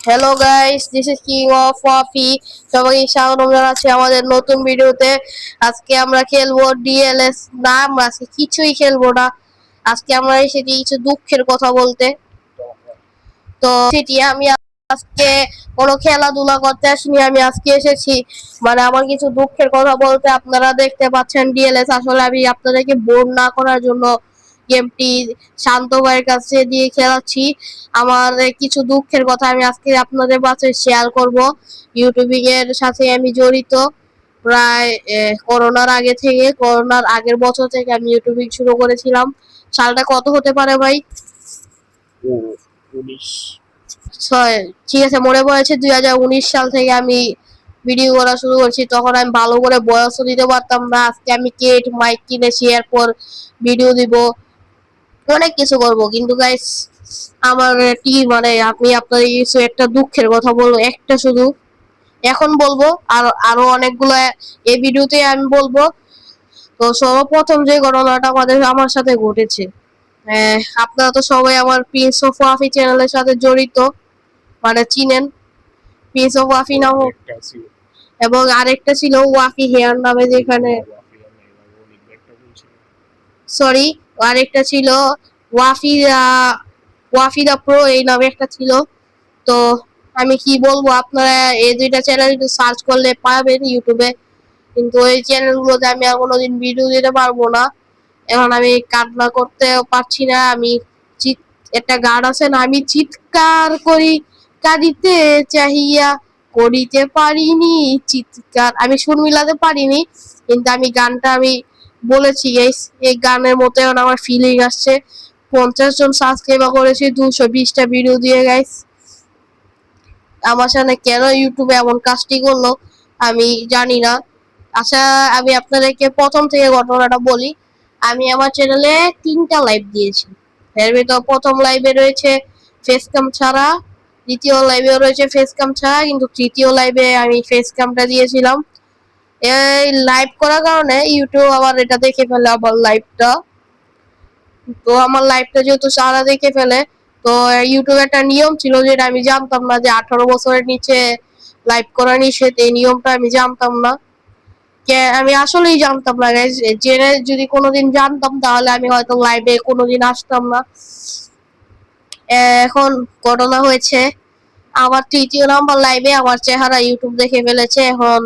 Hello guys this is king of Wafi সবাইকে স্বাগতম জানাচ্ছি আমাদের নতুন ভিডিওতে। আজকে আমরা খেলব ডিএলএস না, আমরা আজকে কিছুই খেলব না। আজকে আমরা এসেছি কিছু দুঃখের কথা বলতে। তো সেটি আমি আজকে কোনো খেলাধুলা করতে আসিনি, আমি আজকে এসেছি। মানে আমার কিছু দুঃখের কথা বলতে আপনারা দেখতে পাচ্ছেন ডিএলএস আসলে আমি আপনাদেরকে বোর না করার জন্য গেমটি শান্ত ভাইয়ের কাছে দিয়ে খেলাচ্ছি। আমার কিছু দুঃখের কথা আমি আজকে আপনাদের কাছে শেয়ার করব। ইউটিউবিং এর সাথে আমি জড়িত। প্রায় করোনার আগে থেকে, করোনার আগের বছর থেকে আমি ইউটিউবিং শুরু করেছিলাম। সালটা কত হতে পারে ভাই? ছয়, ঠিক আছে, মনে পড়েছে দুই হাজার উনিশ সাল থেকে আমি ভিডিও করা শুরু করছি। তখন আমি ভালো করে বয়সও দিতে পারতাম না। আজকে আমি কেট মাইক কিনেছি এরপর ভিডিও দিব। অনেক কিছু করব। কিন্তু গাইস আমার কি মানে আমি আপনাদের কিছু একটা দুঃখের কথা বলব একটা শুধু। এখন বলব আর আরও অনেকগুলো এই ভিডিওতে আমি বলব। তো সর্বপ্রথম যে ঘটনাটা আমাদের আমার সাথে ঘটেছে। আপনারা তো সবাই আমার প্রিন্স অফ ওয়াফি চ্যানেলের সাথে জড়িত। মানে চিনেন। প্রিন্স অফ ওয়াফি নাম এবং আরেকটা ছিল ওয়াফি হেয়ার নামে যেখানে সরি আরেকটা ছিল ওয়াফিদা ওয়াফিদা প্রো এই নামে একটা ছিল। তো আমি কি বলব, আপনারা এই দুইটা চ্যানেল একটু সার্চ করলে পাবেন ইউটিউবে কিন্তু ওই চ্যানেলগুলোতে আমি আর কোনোদিন ভিডিও দিতে পারব না। এখন আমি কান্না করতে পারছি না, আমি একটা গান আছে না, আমি চিৎকার করি, কাঁদিতে চাহিয়া করিতে পারিনি, চিৎকার, আমি সুর মিলাতে পারিনি, কিন্তু আমি গানটা আমি বলেছি গাইস এই গানের মতো এখন আমার ফিলিং আসছে। পঞ্চাশ জন সাবস্ক্রাইবার করেছি, দুশো বিশটা ভিডিও দিয়ে গাইস আমার সামনে কেন ইউটিউবে এমন কাজটি করল, আমি জানি না। আচ্ছা আমি আপনাদেরকে প্রথম থেকে ঘটনাটা বলি। আমি আমার চ্যানেলে তিনটা লাইভ দিয়েছি। এর ভিতর প্রথম লাইভে রয়েছে ফেস ক্যাম ছাড়া, দ্বিতীয় লাইভেও রয়েছে ফেস ক্যাম ছাড়া, কিন্তু তৃতীয় লাইভে আমি ফেস ক্যামটা দিয়েছিলাম। এই লাইভ করার কারণে ইউটিউব আবার এটা দেখে ফেলে আমার লাইভটা তো আমার লাইভটা যেহেতু সারা দেখে ফেলে, তো ইউটিউবে একটা নিয়ম ছিল যেটা আমি জানতাম না যে আঠারো বছরের নিচে লাইভ করা নিষেধ, এই নিয়মটা আমি জানতাম না। আমি আসলেই জানতাম না জেনে যদি কোনোদিন জানতাম তাহলে আমি হয়তো লাইভে কোনোদিন আসতাম না। এখন ঘটনা হয়েছে। আমার তৃতীয় নাম্বার লাইভে আমার চেহারা ইউটিউব দেখে ফেলেছে, এখন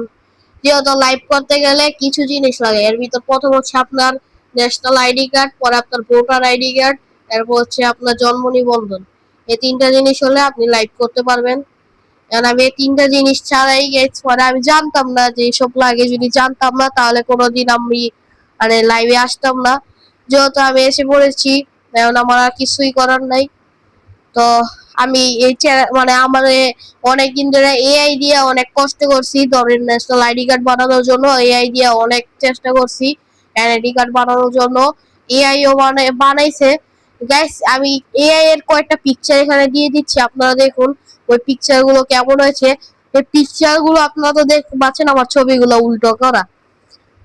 যেহেতু লাইভ করতে গেলে কিছু জিনিস লাগে। এর ভিতর প্রথম হচ্ছে আপনার ন্যাশনাল আইডি কার্ড পরে আপনার ভোটার আইডি কার্ড এরপর হচ্ছে আপনার জন্ম নিবন্ধন। এই তিনটা জিনিস হলে আপনি লাইভ করতে পারবেন। কারণ আমি এই তিনটা জিনিস ছাড়াই গেছি, পরে আমি জানতাম না যে এসব লাগে। যদি জানতাম না, তাহলে কোনোদিন আমি মানে লাইভে আসতাম না। যেহেতু আমি এসে পড়েছি, এখন আমার আর কিছুই করার নাই। তো আমি এই মানে আমার অনেক দিন ধরে এআই দিয়ে অনেক কষ্ট করছি, ধরেন ন্যাশনাল আইডি কার্ড বানানোর জন্য এআই দিয়ে অনেক চেষ্টা করছি আইডি কার্ড বানানোর জন্য এআই ও বানাই বানাইছে। গাইস আমি এআই এর কয়েকটা পিকচার এখানে দিয়ে দিচ্ছি, আপনারা দেখুন ওই পিকচারগুলো কেমন হয়েছে। এই পিকচারগুলো আপনারা তো দেখতে পাচ্ছেন আমার ছবিগুলো উল্টো করা।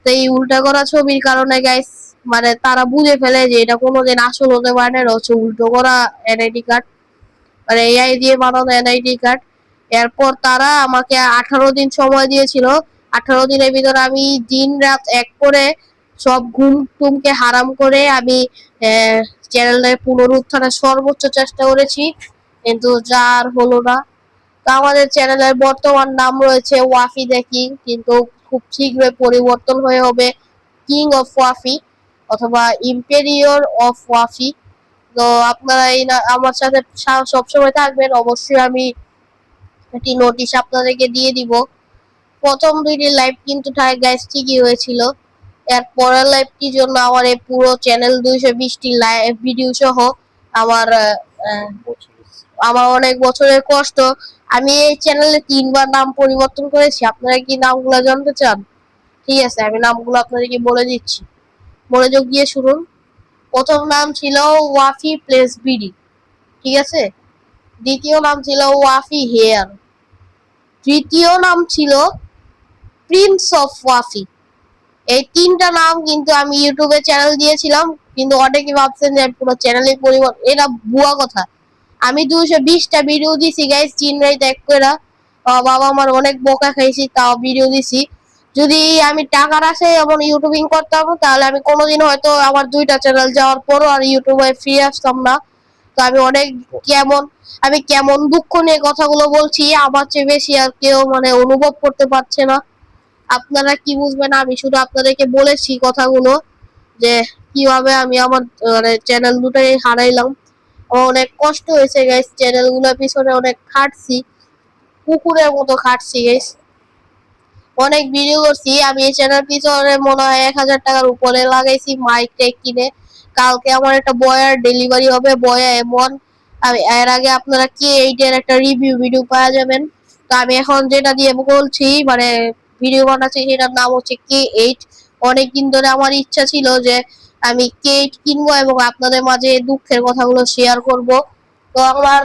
তো এই উল্টা করা ছবির কারণে গাইস মানে তারা বুঝে ফেলে যে এটা কোনোদিন আসল হতে পারে না হচ্ছে উল্টো করা এনআইডি কার্ড মানে এআই দিয়ে বানানো এনআইডি কার্ড এরপর তারা আমাকে আঠারো দিন সময় দিয়েছিল। আঠারো দিনের ভিতরে আমি দিন রাত এক করে সব ঘুম টুমকে হারাম করে আমি চ্যানেলের পুনরুত্থানের সর্বোচ্চ চেষ্টা করেছি, কিন্তু যার হলো না। তো আমাদের চ্যানেলের বর্তমান নাম রয়েছে ওয়াফি দেখি, কিন্তু খুব শীঘ্রই পরিবর্তন হয়ে হবে কিং অফ ওয়াফি অথবা ইম্পেরিয়র অফ ওয়াফি তো আপনারা এই আমার সাথে সবসময় থাকবেন। অবশ্যই আমি একটি নোটিশ আপনাদেরকে দিয়ে দিব। প্রথম দুইটি লাইভ কিন্তু গাইস ঠিকই হয়েছিল। এর পরের লাইভটির জন্য আমার এই পুরো চ্যানেল দুইশো বিশটি লাইভ ভিডিও সহ আমার আমার অনেক বছরের কষ্ট। আমি এই চ্যানেলে তিনবার নাম পরিবর্তন করেছি। আপনারা কি নামগুলো জানতে চান? ঠিক আছে, আমি নামগুলো আপনাদেরকে বলে দিচ্ছি। মনোযোগ দিয়ে শুনুন। প্রথম নাম ছিল ওয়াফি প্লেস বিডি, ঠিক আছে? দ্বিতীয় নাম ছিল ওয়াফি হেয়ার তৃতীয় নাম ছিল প্রিন্স অফ ওয়াফি। এই তিনটা নাম কিন্তু আমি ইউটিউবে চ্যানেল দিয়েছিলাম, কিন্তু অনেকে ভাবছেন যে পুরো চ্যানেলে পরিবর্তন এটা ভুয়া কথা। আমি দুশো বিশটা ভিডিও দিছি গাইস জিন রাইত এক করে বাবা আমার অনেক বোকা খাইছি, তাও ভিডিও দিছি। যদি আমি টাকার আসে এবং ইউটিউবিং করতাম তাহলে আমি কোনোদিন হয়তো আমার দুইটা চ্যানেল যাওয়ার পরও আর ইউটিউবে ফিরে আসতাম না। তো আমি অনেক কেমন, আমি কেমন দুঃখ নিয়ে কথাগুলো বলছি, আমার চেয়ে বেশি আর কেউ মানে অনুভব করতে পারছে না। আপনারা কি বুঝবেন? আমি শুধু আপনাদেরকে বলেছি কথাগুলো যে কীভাবে আমি আমার মানে চ্যানেল দুটাই হারাইলাম। অনেক কষ্ট হয়েছে গাইস চ্যানেলগুলোর পিছনে অনেক খাটছি, কুকুরের মতো খাটছি গাইস অনেক ভিডিও করছি। আমি এই চ্যানেল পিছনে মনে হয় এক হাজার টাকার উপরে লাগাইছি মাইক টেক কিনে। কালকে আমার একটা বয়ার ডেলিভারি হবে, বয়া এমন। আমি এর আগে আপনারা কে এইটার একটা রিভিউ ভিডিও পাওয়া যাবেন। তো আমি এখন যেটা দিয়ে বলছি মানে ভিডিও বানাচ্ছি সেটার নাম হচ্ছে কে এইট অনেকদিন ধরে আমার ইচ্ছা ছিল যে আমি কে এইট কিনবো এবং আপনাদের মাঝে দুঃখের কথাগুলো শেয়ার করব। তো আমার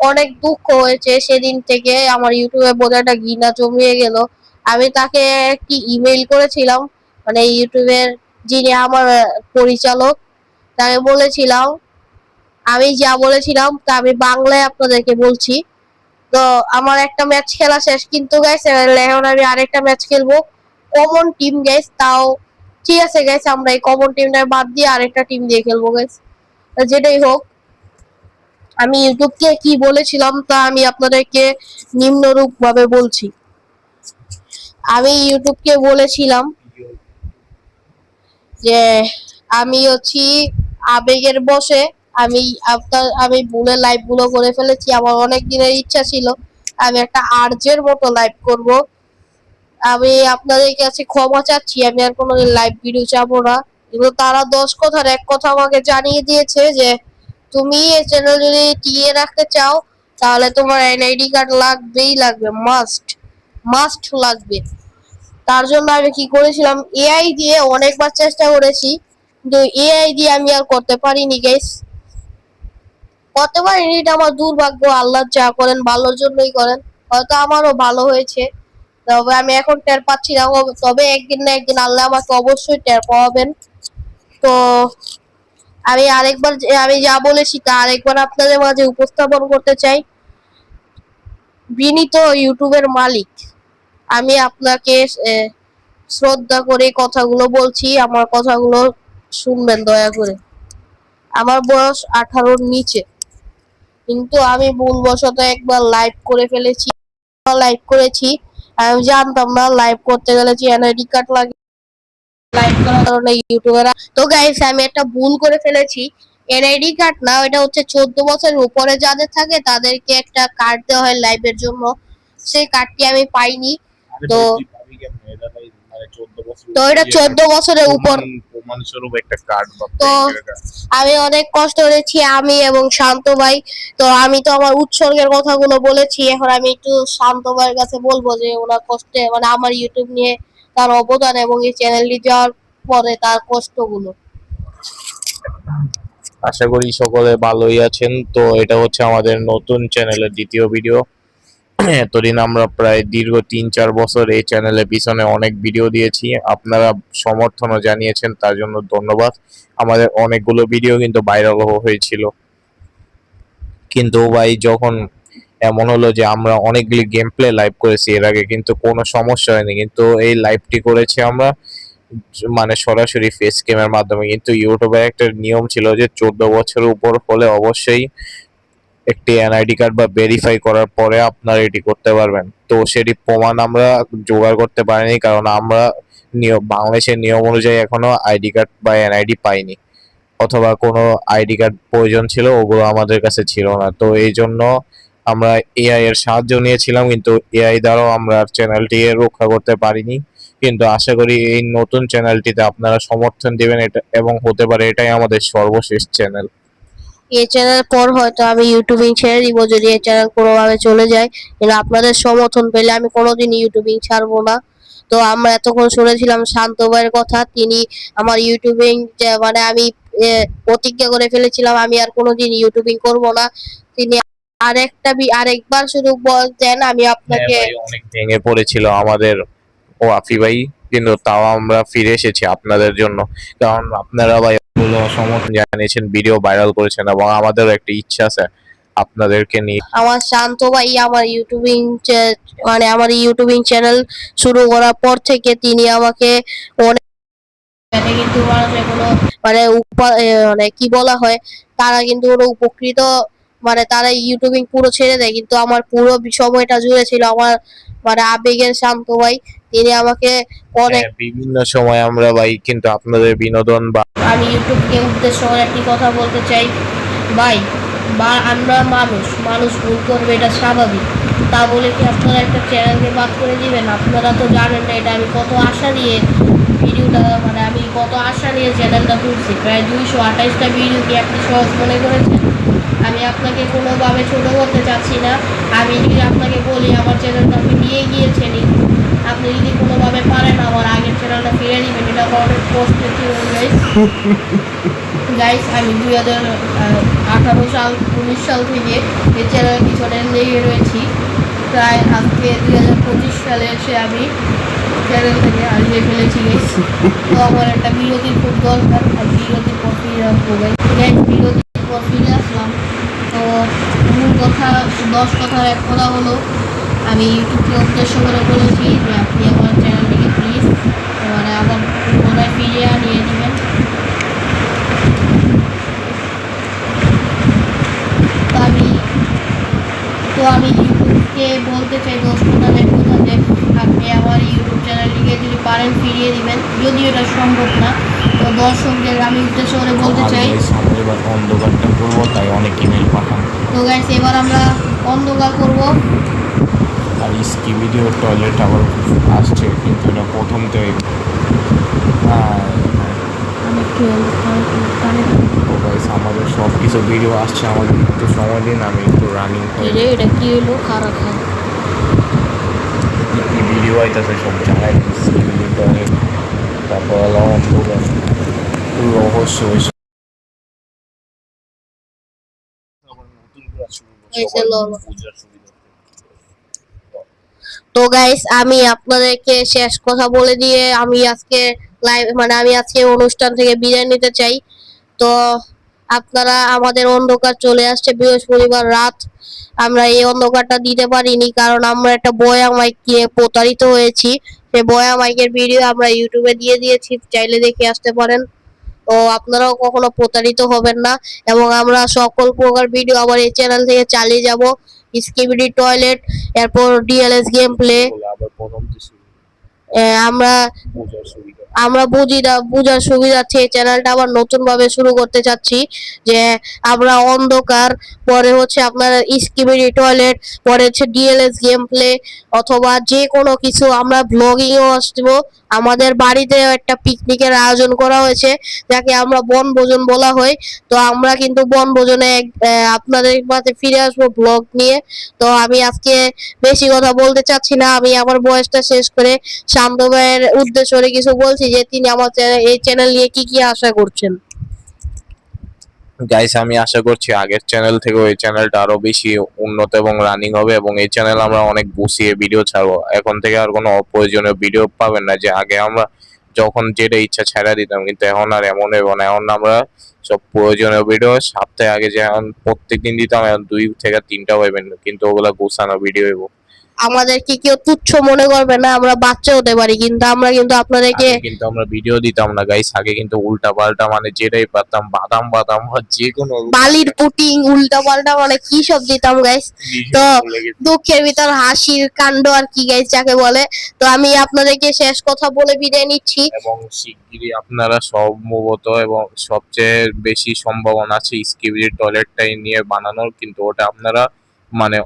অনেক দুঃখ হয়েছে সেদিন থেকে। আমার ইউটিউবে বোঝাটা ঘৃণা জমিয়ে গেল। আমি তাকে একটি ইমেল করেছিলাম মানে ইউটিউবের যিনি আমার পরিচালক, তাকে বলেছিলাম, আমি যা বলেছিলাম তা আমি বাংলায় আপনাদেরকে বলছি। তো আমার একটা ম্যাচ খেলা শেষ, কিন্তু গাইস এখন আমি আরেকটা ম্যাচ খেলব। কমন টিম গাইস তাও ঠিক আছে গাইস আমরা এই কমন টিমটা বাদ দিয়ে আরেকটা টিম দিয়ে খেলব গাইস যেটাই হোক, আমি ইউটিউবকে কি বলেছিলাম তা আমি আপনাদেরকে নিম্নরূপ ভাবে বলছি। আমি ইউটিউবকে বলেছিলাম যে আমি হচ্ছি আবেগের বসে, আমি আপনার, আমি ভুলে লাইভগুলো করে ফেলেছি, আমার অনেক দিনের ইচ্ছা ছিল। আমি একটা আর্জের মতো লাইভ করব। আমি আপনাদের কাছে ক্ষমা চাচ্ছি, আমি আর কোনোদিন লাইভ ভিডিও চাবো না। কিন্তু তারা দশ কথার এক কথা আমাকে জানিয়ে দিয়েছে যে, তুমি এই চ্যানেল যদি টিকিয়ে রাখতে চাও, তাহলে তোমার এনআইডি কার্ড লাগবেই লাগবে মাস্ট মাস্ট লাগবে। তার জন্য আমি কি করেছিলাম এআই দিয়ে অনেকবার চেষ্টা করেছি, কিন্তু এআই দিয়ে আমি আর করতে পারিনি গাইস করতে পারিনি এটা আমার দুর্ভাগ্য, আল্লাহ যা করেন ভালোর জন্যই করেন। হয়তো আমারও ভালো হয়েছে, তবে আমি এখন টের পাচ্ছি না। তবে একদিন না একদিন আল্লাহ আমাকে অবশ্যই টের পাওয়াবেন। তো আমি আরেকবার আমি যা বলেছি তা আরেকবার আপনাদের মাঝে উপস্থাপন করতে চাই। বিনীত ইউটিউবের মালিক। আমি আপনাকে শ্রদ্ধা করে কথাগুলো বলছি, আমার কথাগুলো শুনবেন, দয়া করে। আমার বয়স আঠারোর নিচে, কিন্তু আমি ভুলবশত একবার লাইভ করে ফেলেছি লাইভ করেছি। আমি জানতাম না লাইভ করতে গেলে যে এনআইডি কার্ড লাগে। লাইভ করার কারণে ইউটিউবেরা তো গাইস আমি একটা ভুল করে ফেলেছি। এনআইডি কার্ড না এটা হচ্ছে চোদ্দ বছরের উপরে যাদের থাকে, তাদেরকে একটা কার্ড দেওয়া হয় লাইভের জন্য। সেই কার্ডটি আমি পাইনি। তো- মানে তো এটা চোদ্দ বছরের উপর। বা তো- আমি অনেক কষ্ট করেছি আমি এবং শান্ত ভাই। তো আমি তো আমার উৎসর্গের কথাগুলো বলেছি এখন আমি একটু শান্ত ভাইয়ের কাছে বলব যে ওনার কষ্টে মানে আমার ইউটিউব নিয়ে তার অবদান এবং এই চ্যানেলটি যাওয়ার পরে তার কষ্টগুলো। আশা করি সকলে ভালোই আছেন। তো এটা হচ্ছে আমাদের নতুন চ্যানেলের দ্বিতীয় ভিডিও এতদিন আমরা প্রায় দীর্ঘ তিন চার বছর এই চ্যানেলের পিছনে অনেক ভিডিও দিয়েছি। আপনারা সমর্থনও জানিয়েছেন, তার জন্য ধন্যবাদ। আমাদের অনেকগুলো ভিডিও কিন্তু ভাইরাল হয়েছিল। কিন্তু ভাই, যখন এমন হলো যে আমরা অনেকগুলি গেম প্লে লাইভ করেছি, এর আগে কিন্তু কোনো সমস্যা হয়নি। কিন্তু এই লাইভটি করেছি আমরা মানে সরাসরি ফেস ক্যামের মাধ্যমে। কিন্তু ইউটিউবের একটা নিয়ম ছিল যে চোদ্দ বছরের উপর হলে অবশ্যই একটি এনআইডি কার্ড বা ভেরিফাই করার পরে আপনারা এটি করতে পারবেন। তো সেটি প্রমাণ আমরা জোগাড় করতে পারিনি কারণ আমরা নিয়ম বাংলাদেশের নিয়ম অনুযায়ী এখনও আইডি কার্ড বা এনআইডি পাইনি। অথবা কোনো আইডি কার্ড প্রয়োজন ছিল, ওগুলো আমাদের কাছে ছিল না। তো এই জন্য আমরা এআই এর সাহায্য নিয়েছিলাম, কিন্তু এআই দ্বারাও আমরা চ্যানেলটি রক্ষা করতে পারিনি। কিন্তু আশা করি এই নতুন চ্যানেলটিতে আপনারা সমর্থন দেবেন, এটা এবং হতে পারে এটাই আমাদের সর্বশেষ চ্যানেল এই চ্যানেল পর হয়তো আমি ইউটিউবিং ছেড়ে দিব যদি এই চ্যানেল কোনোভাবে চলে যায়। কিন্তু আপনাদের সমর্থন পেলে আমি কোনোদিন ইউটিউবিং ছাড়বো না। তো আমরা এতক্ষণ শুনেছিলাম শান্ত ভাইয়ের কথা তিনি আমার ইউটিউবিং মানে আমি প্রতিজ্ঞা করে ফেলেছিলাম আমি আর কোনোদিন ইউটিউবিং করব না। তিনি আরেকটা বি- আরেকবার শুধু বলতেন আমি আপনাকে হ্যাঁ অনেক ভেঙে পড়েছিল আমাদের। ও আফি ভাই কিন্তু তাও আমরা ফিরে এসেছি আপনাদের জন্য। কারণ আপনারা ভাই এগুলো সমর্থন জানিয়েছেন ভিডিও ভাইরাল করেছেন এবং আমাদেরও একটা ইচ্ছা আছে আপনাদেরকে নিয়ে। আমার শান্ত ভাই আমার ইউটিউবিং মানে আমার ইউটিউবিং চ্যানেল শুরু করার পর থেকে তিনি আমাকে অনেক কিন্তু মানুষের কোনো মানে মানে কি বলা হয় তারা কিন্তু কোনো উপকৃত মানে তারা ইউটিউবিং পুরো ছেড়ে দেয় কিন্তু আমার পুরো সময়টা জুড়ে ছিল আমার মানে আবেগের শান্ত ভাই। তিনি আমাকে অনেক হ্যাঁ, বিভিন্ন সময় আমরা ভাই কিন্তু আপনাদের বিনোদন বা আমি ইউটিউবকে উদ্দেশ্য করে একটি কথা বলতে চাই। ভাই, বা আমরা মানুষ মানুষ ভুল করবে, এটা স্বাভাবিক। তা বলে কি আপনারা একটা চ্যানেলকে বাদ করে দিবেন? আপনারা তো জানেন না, এটা আমি কত আশা নিয়ে ভিডিওটা মানে আমি কত আশা নিয়ে চ্যানেলটা খুলছি প্রায় দুইশো আঠাইশটা ভিডিও কি আপনি সহজ মনে করেছেন? আমি আপনাকে কোনোভাবে ছোটো করতে চাচ্ছি না। আমি যদি আপনাকে বলি, আমার চ্যানেলটা আপনি নিয়ে গিয়েছেনই। আপনি যদি কোনোভাবে পারেন আমার আগের চ্যানেলটা ফিরে দিবেন এটা কষ্টের ছিল guys। গাইস আমি দুই হাজার আঠারো সাল উনিশ সাল থেকে এই চ্যানেলের পিছনে লেগে রয়েছি প্রায় আজকে দুই হাজার পঁচিশ সালে এসে আমি চ্যানেল থেকে হারিয়ে ফেলেছি গাইস তো আমার একটা বিরতির খুব দরকার আর বিরতির পর ফিরে আসব গাইস গাইস বিরতির পর ফিরে আসলাম তো মূল কথা দশ কথার এক কথা হলো আমি ইউটিউবকে উদ্দেশ্য করে বলেছি যে আপনি আমার চ্যানেলটিকে প্লিজ মানে আবার পুনরায় ফিরিয়ে আনিয়ে দিবেন। তো আমি তো আমি ইউটিউবকে বলতে চাই কথা যে আপনি আমার ইউটিউব চ্যানেলটিকে যদি পারেন ফিরিয়ে দিবেন যদিও এটা সম্ভব না তো দর্শকদের আমি উদ্দেশ্য করে বলতে চাই এবার অন্ধকারটা করব তাই অনেক ইমেল পাঠান। তো গাইস এবার আমরা অন্ধকার করব। আর স্কি ভিডিও টয়লেট আবার আসছে কিন্তু এটা প্রথম হ্যাঁ তো আমাদের সব কিছু ভিডিও আসছে আমাদের একটু সময় দিন আমি একটু রানিং করে এটা কি হলো? খারাপ খারাপ কি ভিডিও আইতাছে সব জানাই স্কি টয়লেট তারপর রহস্য ললো। তো গাইস আমি আপনাদেরকে শেষ কথা বলে দিয়ে আমি আজকে লাইভ মানে আমি আজকে অনুষ্ঠান থেকে বিদায় নিতে চাই। তো আপনারা, আমাদের অন্ধকার চলে আসছে বৃহস্পতিবার রাত। আমরা এই অন্ধকারটা দিতে পারিনি কারণ আমরা একটা বয়া মাইক কিনে প্রতারিত হয়েছি। সেই বয়া মাইকের ভিডিও আমরা ইউটিউবে দিয়ে দিয়েছি, চাইলে দেখে আসতে পারেন। তো আপনারাও কখনো প্রতারিত হবেন না। এবং আমরা সকল প্রকার ভিডিও আবার এই চ্যানেল থেকে চালিয়ে যাব। স্কিবিডি টয়লেট এরপর ডিএলএস গেম প্লে সুবিধা, আমরা আমরা বুঝি বুঝার সুবিধার্থে এই চ্যানেলটা আবার নতুন ভাবে শুরু করতে চাচ্ছি যে আমরা অন্ধকার পরে হচ্ছে আপনার স্কিবিডি টয়লেট পরে হচ্ছে ডিএলএস গেম প্লে অথবা যে কোনো কিছু আমরা ব্লগিংও আসব আমাদের বাড়িতে একটা পিকনিকের আয়োজন করা হয়েছে, যাকে আমরা বনভোজন বলা হয়। তো আমরা কিন্তু বনভোজনে আপনাদের মাঝে ফিরে আসব ব্লগ নিয়ে। তো আমি আজকে বেশি কথা বলতে চাচ্ছি না, আমি আমার বয়সটা শেষ করে শান্ত ভাইয়ের উদ্দেশ্য কিছু বলছি যে তিনি আমার এই চ্যানেল নিয়ে কি কি আশা করছেন। গাইস আমি আশা করছি আগের চ্যানেল থেকে ওই চ্যানেলটা আরও বেশি উন্নত এবং রানিং হবে এবং এই চ্যানেল আমরা অনেক গুছিয়ে ভিডিও ছাড়বো। এখন থেকে আর কোনো অপ্রয়োজনীয় ভিডিও পাবেন না যে আগে আমরা যখন যেটা ইচ্ছা ছেড়ে দিতাম, কিন্তু এখন আর এমন না। এখন আমরা সব প্রয়োজনীয় ভিডিও সপ্তাহে আগে যেমন প্রত্যেক দিন দিতাম, এখন দুই থেকে তিনটা হইবেন কিন্তু ওগুলা গুছানো ভিডিও হইব। আমাদেরকে কেউ তুচ্ছ মনে করবে না আমরা বাচ্চা হতে পারি কিন্তু আমরা কিন্তু আপনাদেরকে আগে কিন্তু আমরা ভিডিও দিতাম না গাইস আগে কিন্তু উল্টা পাল্টা মানে যেটাই পারতাম বাদাম বাদাম বা যে কোনো বালির পুটিং উল্টা পাল্টা মানে কি সব দিতাম গাইস তো দুঃখের ভিতর হাসির কাণ্ড আর কি গাইস যাকে বলে। তো আমি আপনাদেরকে শেষ কথা বলে বিদায় নিচ্ছি। এবং শিগগিরই আপনারা সম্ভবত এবং সবচেয়ে বেশি সম্ভাবনা আছে স্কিবিডি টয়লেটটাই নিয়ে বানানোর কিন্তু ওটা আপনারা মানে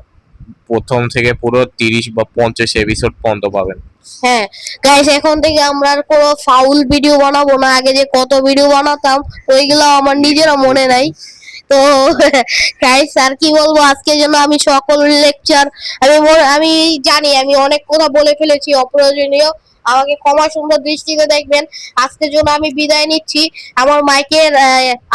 প্রথম থেকে পুরো তিরিশ বা পঞ্চাশ এপিসোড পর্যন্ত পাবেন। হ্যাঁ গাইস এখন থেকে আমরা আর কোনো ফাউল ভিডিও বানাবো না। আগে যে কত ভিডিও বানাতাম, ওইগুলো আমার নিজেরও মনে নাই। তো গাইস আর কি বলব, আজকে জন্য আমি সকল লেকচার আমি আমি জানি, আমি অনেক কথা বলে ফেলেছি, অপ্রয়োজনীয়। আমাকে ক্ষমা সুন্দর দৃষ্টিতে দেখবেন। আজকের জন্য আমি বিদায় নিচ্ছি। আমার মাইকের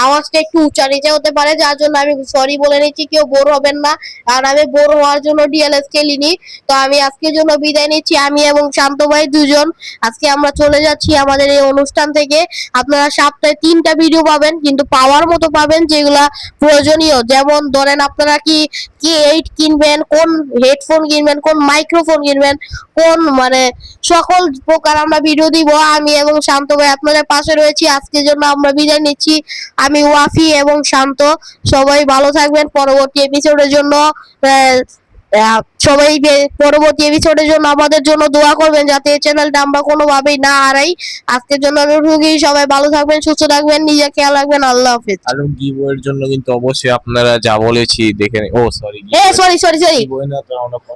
আওয়াজটা একটু উঁচা নিচে হতে পারে, যার জন্য আমি সরি বলে নিচ্ছি, কেউ বোর হবেন না। আর আমি বোর হওয়ার জন্য ডিএলএস খেলিনি। তো আমি আজকের জন্য বিদায় নিচ্ছি। আমি এবং শান্ত ভাই দুজন। আজকে আমরা চলে যাচ্ছি আমাদের এই অনুষ্ঠান থেকে। আপনারা সপ্তাহে তিনটা ভিডিও পাবেন, কিন্তু পাওয়ার মতো পাবেন যেগুলা প্রয়োজনীয়। যেমন ধরেন আপনারা কি কি এইট কিনবেন, কোন হেডফোন কিনবেন, কোন মাইক্রোফোন কিনবেন, কোন মানে সকল প্রকার আমরা ভিডিও দিব। আমি এবং শান্ত ভাই আপনাদের পাশে রয়েছি। আজকের জন্য আমরা বিদায় নিচ্ছি। আমি ওয়াফি এবং শান্ত। সবাই ভালো থাকবেন। পরবর্তী এপিসোডের জন্য সবাই পরবর্তী এপিসোডের জন্য আমাদের জন্য দোয়া করবেন যাতে এই চ্যানেলটা আমরা কোনোভাবেই না হারাই। আজকের জন্য আমি রুগী সবাই ভালো থাকবেন সুস্থ থাকবেন নিজের খেয়াল রাখবেন। আল্লাহ হাফিজ। আর গিভওয়ের জন্য কিন্তু অবশ্যই আপনারা যা বলেছি দেখে ও sorry uh sorry sorry sorry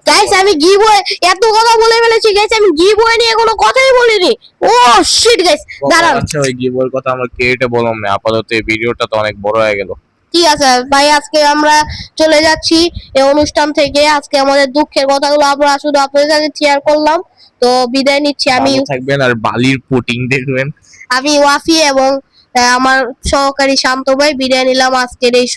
guys আমি গিভওয়ে এত কথা বলে ফেলেছি গাইস আমি গিভওয়ে নিয়ে কোনো কথাই বলিনি। ও শিট গাইস দাঁড়ান। আচ্ছা ওই গিভওয়ের কথা আমরা কেটে বললাম না আপাতত এই ভিডিওটা তো অনেক বড় হয়ে গেল। ঠিক আছে? ভাই আজকে আমরা চলে যাচ্ছি এই অনুষ্ঠান থেকে। আজকে আমাদের দুঃখের কথাগুলো আমরা শুধু আপনাদের সাথে শেয়ার করলাম। তো বিদায় নিচ্ছি। আমি থাকবেন আর বালির পুটিং দেখবেন। আমি ওয়াফি এবং আমার সহকারী শান্ত ভাই বিদায় নিলাম আজকের এই